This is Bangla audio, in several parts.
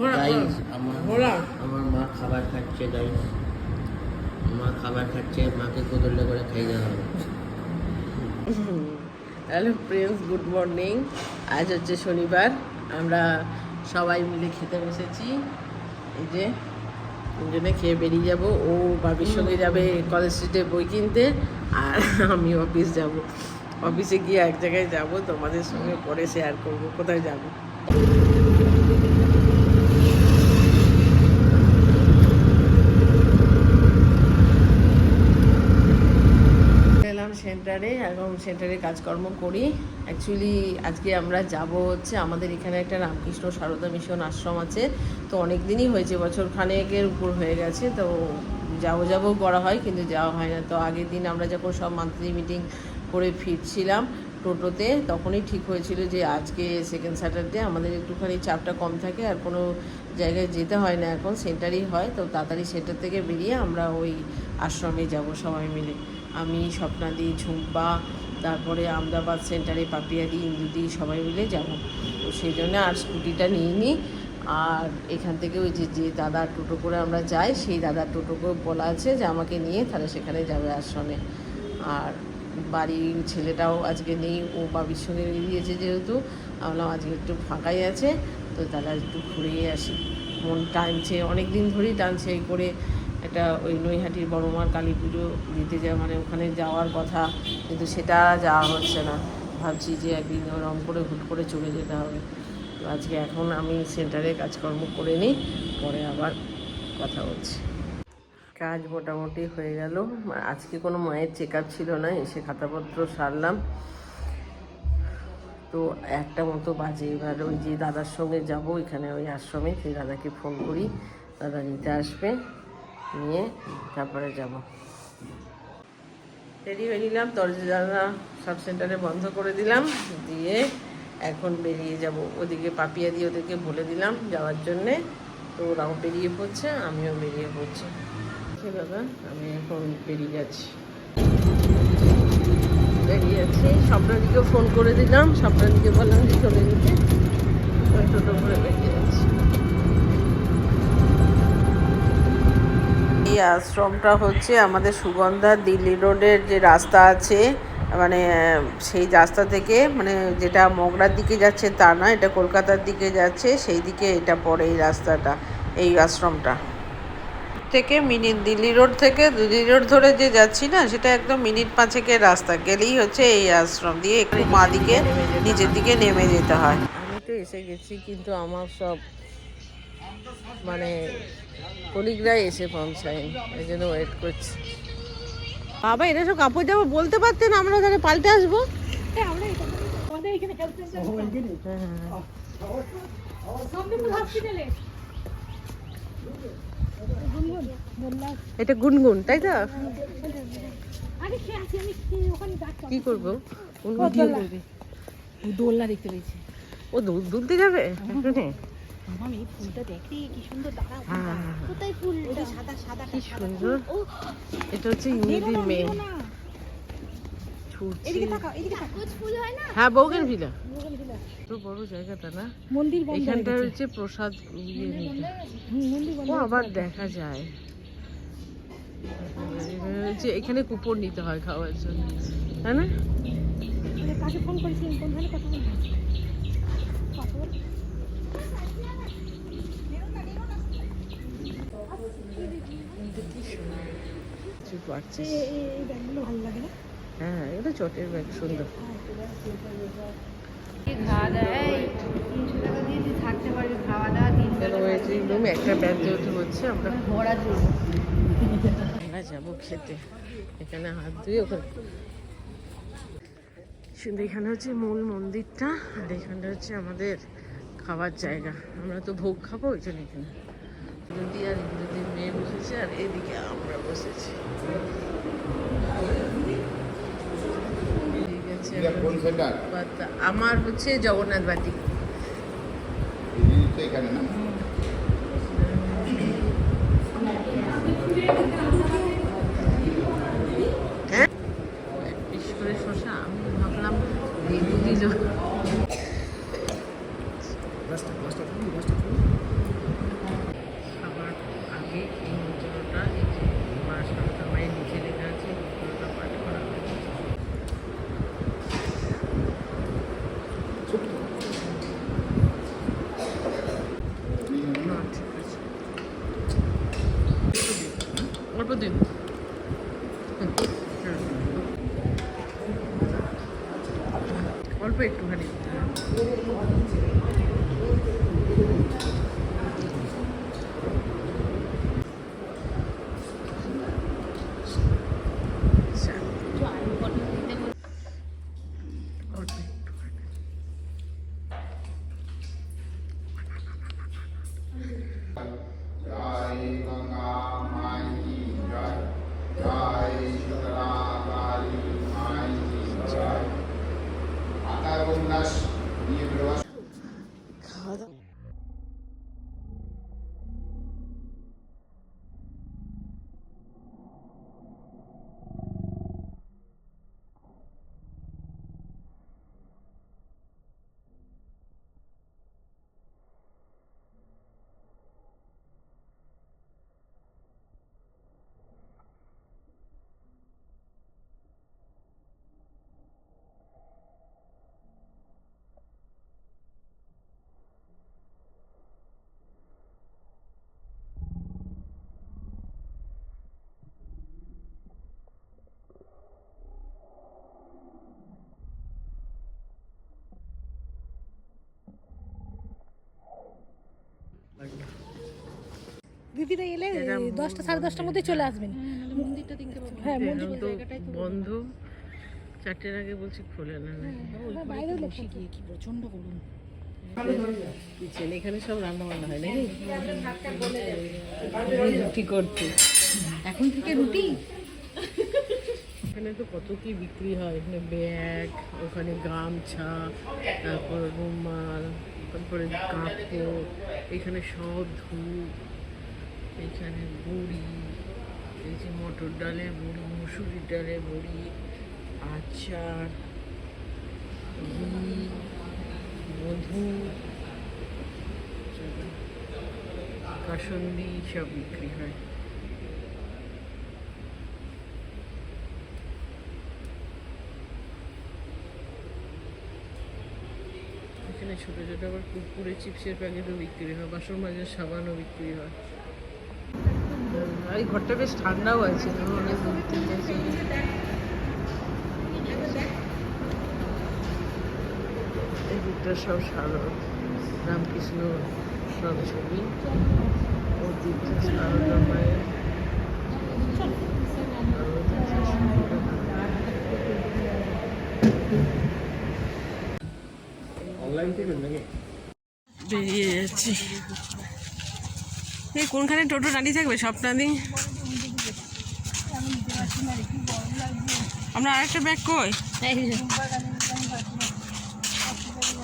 আমার আমার মা খাবার খাচ্ছে গাইস মা খাবার খাচ্ছে মাকে কোদলে করে খাই দেওয়া হবে। Hello Prince good morning. আজ হচ্ছে শনিবার আমরা সবাই মিলে খেতে বসেছি। এই যে দুজনে খেয়ে বেরিয়ে যাব। ও বাবির সঙ্গে যাবে কলেজ স্ট্রিটে বই কিনতে আর আমি অফিস যাব। অফিসে গিয়ে এক জায়গায় যাব তোমাদের সঙ্গে পরে শেয়ার করব কোথায় যাব এলাম সেন্টারে কাজকর্ম করি। অ্যাকচুয়ালি আজকে আমরা যাব হচ্ছে আমাদের এখানে একটা রামকৃষ্ণ সারদা মিশন আশ্রম আছে। তো অনেক দিনই হয়েছে, বছর খানেকের উপর হয়ে গেছে। তো যাব যাব করা হয়, কিন্তু যাওয়া হয় না। তো আগের দিন আমরা যখন সব মান্থলি মিটিং করে ফিরছিলাম টোটোতে, তখনই ঠিক হয়েছিল যে আজকে সেকেন্ড স্যাটারডে আমাদের একটুখানি চাপটা কম থাকে আর কোনো জায়গায় যেতে হয় না এখন, সেন্টারই হয়। তো তাড়াতাড়ি সেন্টার থেকে বেরিয়ে আমরা ওই আশ্রমে যাব সবাই মিলে। আমি, স্বপ্নাদি, ঝুম্পা তারপরে আমদাবাদ সেন্টারে পাপিয়াদি, ইন্দুদি সবাই মিলে যাব। তো সেই জন্য আর স্কুটিটা নিয়ে নিই আর এখান থেকে ওই যে যে দাদা টোটো করে আমরা যাই, সেই দাদার টোটোকে বলা আছে যে আমাকে নিয়ে তাহলে সেখানে যাবে আশ্রমে। আর বাড়ির ছেলেটাও আজকে নেই, ও বাবির সঙ্গে বেরিয়েছে যেহেতু আমি বললাম আজকে একটু ফাঁকাই আছে। তো তাহলে একটু ঘুরেই আসি। মন টানছে অনেক দিন ধরেই টানছে এই করে একটা ওই নৈহাটির বড়মার কালী পুজো দিতে যাওয়া মানে ওখানে যাওয়ার কথা, কিন্তু সেটা যাওয়া হচ্ছে না। ভাবছি যে একদিন রং করে হুট করে চলে যেতে হবে। তো আজকে এখন আমি সেন্টারে কাজকর্ম করে নিই, পরে আবার কথা বলছি। কাজ মোটামুটি হয়ে গেল। আজকে কোনো মায়ের চেক ছিল না, এসে খাতাপত্র সারলাম। তো একটা মতো বাজে, এবার ওই যে দাদার সঙ্গে যাব, এখানে ওই আশ্রমে, সেই দাদাকে ফোন করি। দাদা নিতে আসবে। নিয়ে তারপরে যাব। রেডি হয়ে নিলাম, দরজা জানলা সব সেন্টারে বন্ধ করে দিলাম, দিয়ে এখন বেরিয়ে যাব। ওদিকে পাপিয়া দিয়ে ওদেরকে বলে দিলাম যাওয়ার জন্যে, তো ওরাও বেরিয়ে পড়ছে, আমিও বেরিয়ে পড়ছি। ঠিক দাদা আমি এখন বেরিয়ে যাচ্ছি। বেরিয়ে যাচ্ছি, স্বপ্নাদিকেও ফোন করে দিলাম, স্বপ্নাদিকে বললাম যে চলে ওই টোটো করে বেরিয়ে যাচ্ছি এই আশ্রমটা হচ্ছে আমাদের সুগন্ধা দিল্লি রোডের যে রাস্তা আছে মানে সেই রাস্তা থেকে মানে যেটা মগরার দিকে যাচ্ছে তা না, এটা কলকাতার দিকে যাচ্ছে, সেই দিকে এটা পড়ে এই রাস্তাটা, এই আশ্রমটা। থেকে মিনিট দিল্লি রোড থেকে দিল্লি রোড ধরে যে যাচ্ছি না, সেটা একদম মিনিট পাঁচেকের রাস্তা, গেলেই হচ্ছে এই আশ্রম দিয়ে একটু মা দিকে, নিচের দিকে নেমে যেতে হয়। আমি তো এসে গেছি, কিন্তু আমার সব মানে কলিগরাই এসে পৌঁছায় এই জন্য ওয়েট করছি। বাবা এটা সব কাপড় জামা বলতে পারতেন আমরা তাহলে পাল্টে আসব। এটা গুনগুন তাই তো? কি করব? গুনগুন দোলনা দেখতে পেয়েছি। ও দুধ দুলতে যাবে? এক্ষুনি? এই ফুলটা দেখি কি সুন্দর দাঁড়াও হ্যাঁ, হ্যাঁ, হ্যাঁ। কোথায় ফুল ওটা সাদা সাদা কি সুন্দর। এটা হচ্ছে মেয়ে। হয় হ্যাঁ ভিলা। তো বড় জায়গাটা না। মন্দির এখানটা হচ্ছে প্রসাদ ইয়ে ও আবার দেখা যায়। এখানে হচ্ছে এখানে কুপন নিতে হয় খাওয়ার জন্য। তাই না? কাকে ফোন করেছিলেন? কোন ধরনের কথা বলবেন কথা বল। কিছু পাচ্ছিস এই- এই- এই ব্যাগগুলো ভালো লাগে না হ্যাঁ এটা চটের ব্যাগ সুন্দর। রুম একটা ব্যাগ যেহেতু হচ্ছে আমরা আমরা যাব খেতে। এখানে হাত ধুয়ে ওখানে শুধু এখানে হচ্ছে মূল মন্দিরটা আর এখানটা হচ্ছে আমাদের খাবার জায়গা। আমরা তো ভোগ খাব ওই জন্য এখানে। আর মেয়ে বসেছে আর এদিকে আমরা বসেছি। আমার হচ্ছে জগন্নাথ বাটি। এখানে না? দিন অল্প একটুখানি দিদিরা এলে দশটা সাড়ে দশটার মধ্যে চলে আসবেন। হ্যাঁ মন্দির বন্ধ চারটের আগে বলছি খোলে না হ্যাঁ, বাইরেও লোক থাকে। কিচেন এখানে সব রান্না বান্না হয় নাকি? রুটি করতে। এখন থেকে রুটি? এখানে তো কত কি বিক্রি হয় এখানে ব্যাগ ওখানে গামছা তারপর রুমাল তারপরে কাপড় এখানে সব ধূপ। এখানে বড়ি এই যে মটর ডালের বড়ি মুসুরির ডালের বড়ি আচার, ঘি, মধু, কাসন্দি সব বিক্রি হয়। এখানে ছোটো ছোটো আবার কুকুরে চিপসের প্যাকেটও বিক্রি হয়, বাসন মাজার, সাবানও বিক্রি হয়। আর এই ঘরটা বেশ ঠান্ডাও আছে ধরো অনেক দূর থেকে। এই দিকটা সব সারদ রামকৃষ্ণ সব ছবি। ও দিকটা সারদা মায়ের বেরিয়ে যাচ্ছি। এই কোনখানে টোটো দাঁড়িয়ে থাকবে? সপ্তাহে আমরা আরেকটা ব্যাগ কই?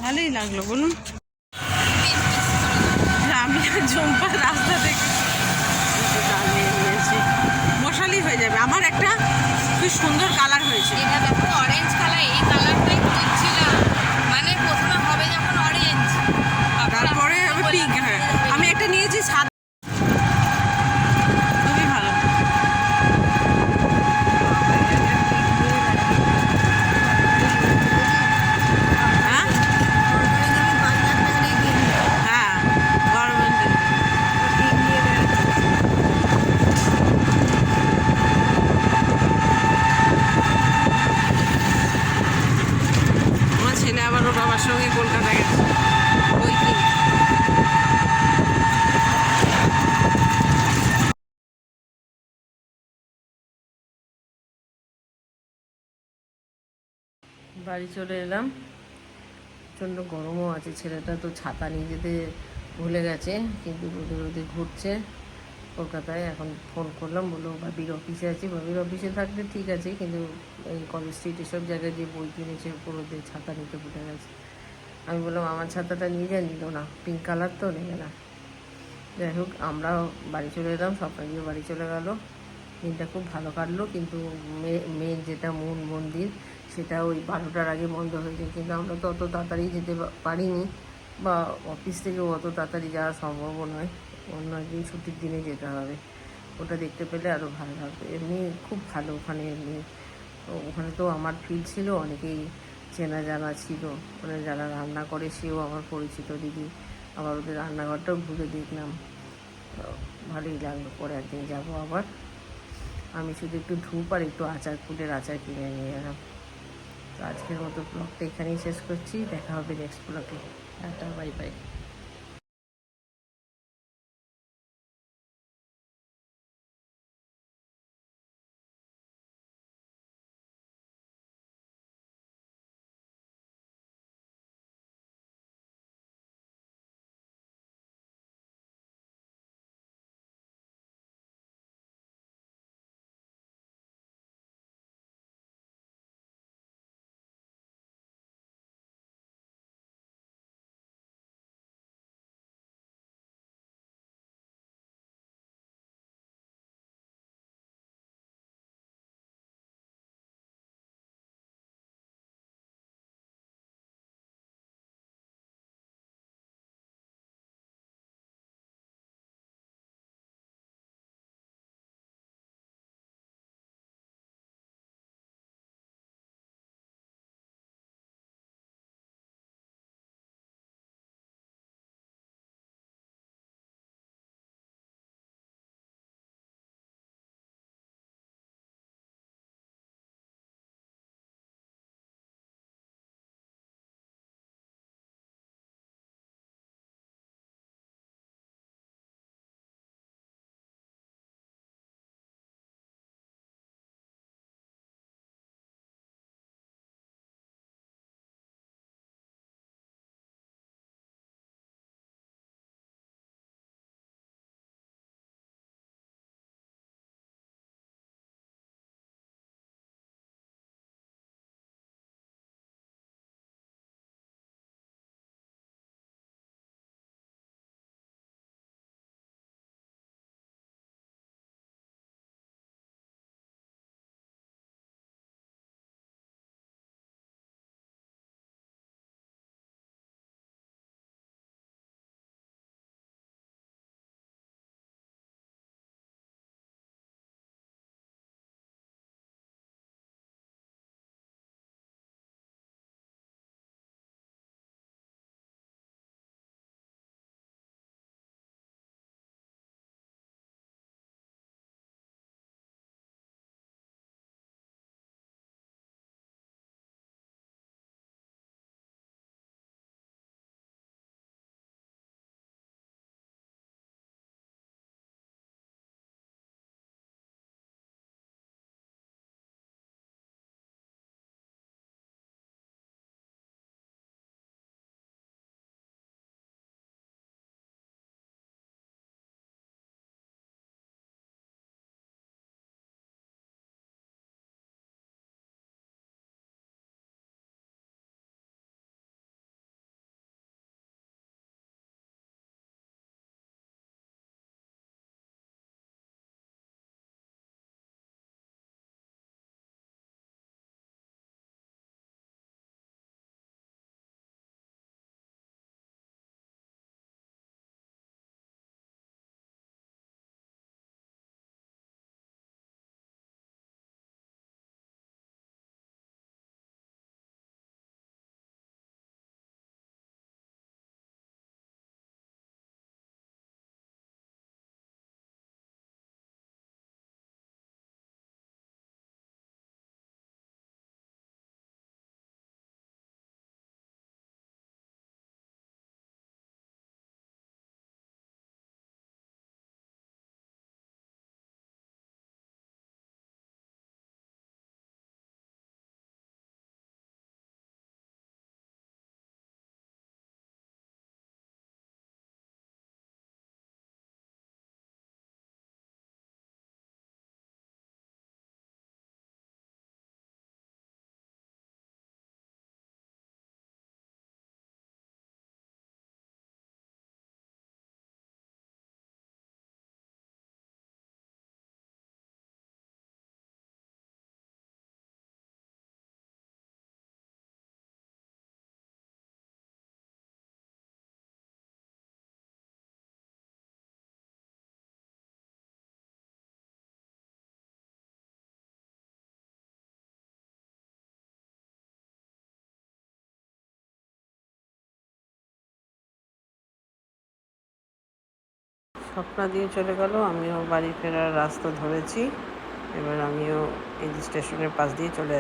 ভালোই লাগল, বলুন। আমি আর রাস্তা থেকে নিয়েছি। মশালি হয়ে যাবে। আমার একটা খুব সুন্দর কালার হয়েছে এটা দেখো অরেঞ্জ কালার এই কালারটাই খুঁজছিলাম মানে প্রথমে হবে যখন অরেঞ্জ তারপরে আমি পিঙ্ক হ্যাঁ আমি একটা নিয়েছি সাদা খুবই ভালো হ্যাঁ হ্যাঁ গরমের দিনে। আমার ছেলে আবার ওর বাবার সঙ্গে কলকাতা গেছে ওই কি বাড়ি চলে এলাম। প্রচণ্ড গরমও আছে, ছেলেটা তো ছাতা নিয়ে যেতে ভুলে গেছে, কিন্তু রোদে রোদে ঘুরছে কলকাতায়। এখন ফোন করলাম, বলল বাবির অফিসে আছি। বাবির অফিসে থাকলে ঠিক আছে, কিন্তু এই কলেজ স্ট্রিট এসব জায়গায় যে বই কিনেছে পুরোদের ছাতা নিতে ভুলে গেছে। আমি বললাম, আমার ছাতাটা নিয়ে যা নিল না পিঙ্ক কালার তো নেবে না। যাই হোক আমরা বাড়ি চলে এলাম স্বপ্নাজিও বাড়ি চলে গেল। দিনটা খুব ভালো কাটলো, কিন্তু মেন যেটা মূল মন্দির সেটা ওই বারোটার আগে বন্ধ হয়ে যায়, কিন্তু আমরা তো অত তাড়াতাড়ি যেতে পারিনি বা অফিস থেকে অত তাড়াতাড়ি যাওয়া সম্ভবও নয়, অন্য একদিন ছুটির দিনে যেতে হবে। ওটা দেখতে পেলে আরও ভালো লাগবে। এমনি খুব ভালো ওখানে, এমনি ওখানে তো আমার ফিল ছিল, অনেকেই চেনা জানা ছিল। মানে যারা রান্না করে সেও আমার পরিচিত দিদি। আবার ওদের রান্নাঘরটাও ঘুরে দেখলাম। ভালোই লাগল, পরে একদিন যাব আবার। আমি শুধু একটু ধূপ আর একটু আচার, ফুলের আচার কিনে নিয়ে এলাম। তো আজকের মতো ব্লগটা এখানেই শেষ করছি। দেখা হবে নেক্সট ব্লগে টাটা বাই বাই স্বপ্না দিয়ে চলে গেল, আমিও বাড়ি ফেরার রাস্তা ধরেছি। এবার আমিও এই স্টেশনের পাশ দিয়ে চলে